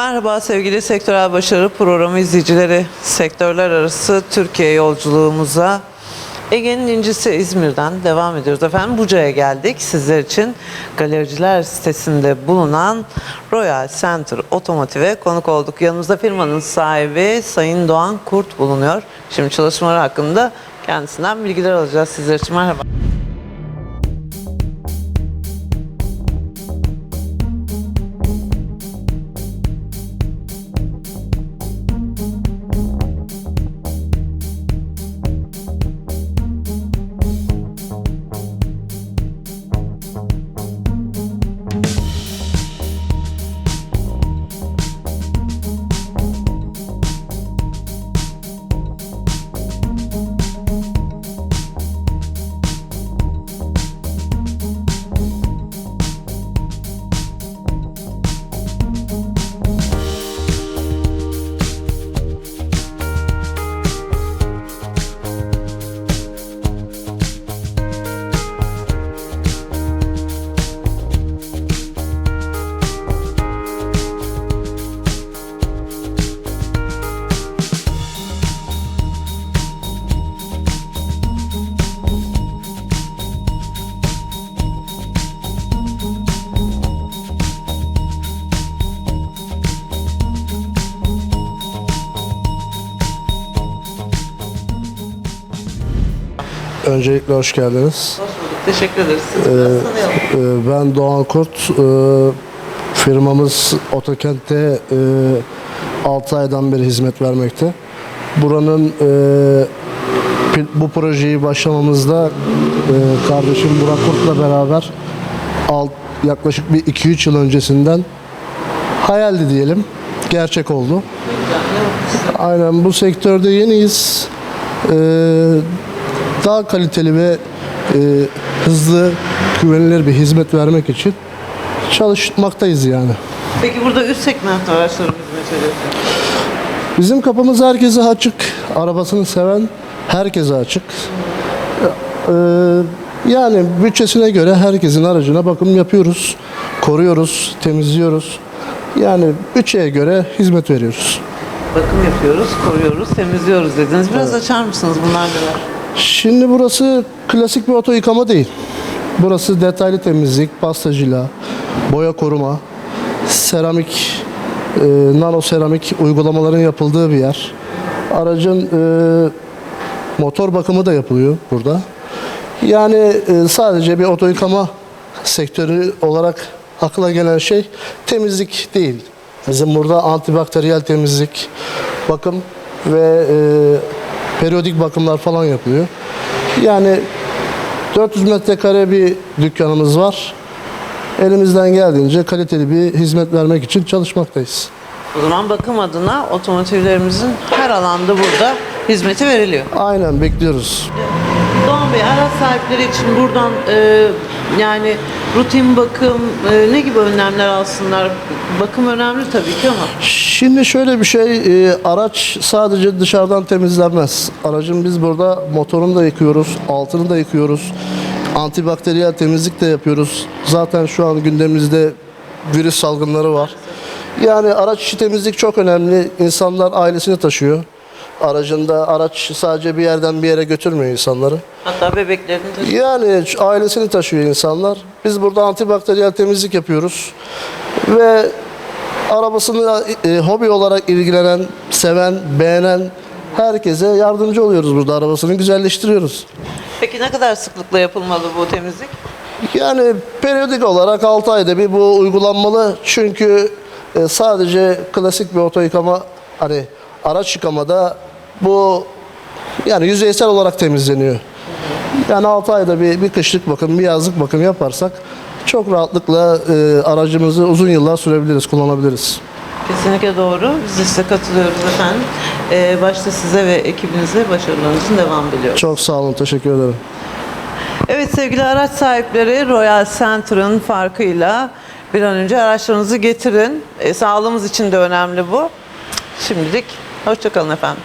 Merhaba sevgili Sektörel Başarı Programı izleyicileri. Sektörler arası Türkiye yolculuğumuza Ege'nin incisi İzmir'den devam ediyoruz. Efendim Buca'ya geldik. Sizler için galericiler sitesinde bulunan Royal Center Otomotiv'e konuk olduk. Yanımızda firmanın sahibi Sayın Doğan Kurt bulunuyor. Şimdi çalışmaları hakkında kendisinden bilgiler alacağız sizler için. Merhaba. Öncelikle hoş geldiniz. Hoş bulduk. Teşekkür ederiz. Sizi biraz tanıyalım. Ee, Ben Doğan Kurt. Ee, Firmamız Otokent'te 6 aydan beri hizmet vermekte. Buranın e, pi- bu projeyi başlamamızda e, kardeşim Burak Kurt'la beraber alt, yaklaşık bir 2-3 yıl öncesinden hayaldi diyelim. Gerçek oldu. Aynen bu sektörde yeniyiz. Ee, daha kaliteli ve e, hızlı, güvenilir bir hizmet vermek için çalışmaktayız yani. Peki burada üst segment araçları hizmet veriyorsunuz. Bizim kapımız herkese açık. Arabasını seven herkese açık. Ee, yani bütçesine göre herkesin aracına bakım yapıyoruz. Koruyoruz, temizliyoruz. Yani bütçeye göre hizmet veriyoruz. Bakım yapıyoruz, koruyoruz, temizliyoruz dediniz. Biraz açar mısınız bunlar neler? Şimdi burası klasik bir oto yıkama değil. Burası detaylı temizlik, pastacıyla, boya koruma, seramik, e, nano seramik uygulamaların yapıldığı bir yer. Aracın e, motor bakımı da yapılıyor burada. Yani e, sadece bir oto yıkama sektörü olarak akla gelen şey temizlik değil. Bizim burada antibakteriyel temizlik, bakım ve e, periyodik bakımlar falan yapılıyor. Yani 400 metrekare bir dükkanımız var. Elimizden geldiğince kaliteli bir hizmet vermek için çalışmaktayız. O zaman bakım adına otomotivlerimizin her alanda burada hizmeti veriliyor. Aynen bekliyoruz. Doğan Bey, araç sahipleri için buradan e, yani rutin bakım, e, ne gibi önlemler alsınlar? Bakım önemli tabii ki ama Şimdi şöyle bir şey, e, araç sadece dışarıdan temizlenmez. Aracın biz burada motorunu da yıkıyoruz, altını da yıkıyoruz. Antibakteriyel temizlik de yapıyoruz. Zaten şu an gündemimizde virüs salgınları var. Yani araç içi temizlik çok önemli. İnsanlar ailesini taşıyor. Aracında araç sadece bir yerden bir yere götürmüyor insanları. hatta bebeklerini de Yani ailesini taşıyor insanlar. Biz burada antibakteriyel temizlik yapıyoruz. Ve arabasını e, hobi olarak ilgilenen, seven, beğenen herkese yardımcı oluyoruz burada. Arabasını güzelleştiriyoruz. Peki ne kadar sıklıkla yapılmalı bu temizlik? Yani periyodik olarak 6 ayda bir bu uygulanmalı. Çünkü e, sadece klasik bir oto yıkama hani araç yıkamada bu yani yüzeysel olarak temizleniyor. Yani 6 ayda bir, bir kışlık bakım, bir yazlık bakım yaparsak çok rahatlıkla e, aracımızı uzun yıllar sürebiliriz, kullanabiliriz. Kesinlikle doğru. Biz de size katılıyoruz efendim. E, başta size ve ekibinize başarılarınızın devam diliyoruz. Çok sağ olun, teşekkür ederim. Evet sevgili araç sahipleri Royal Center'ın farkıyla bir an önce araçlarınızı getirin. E, sağlığımız için de önemli bu. Şimdilik hoşçakalın efendim.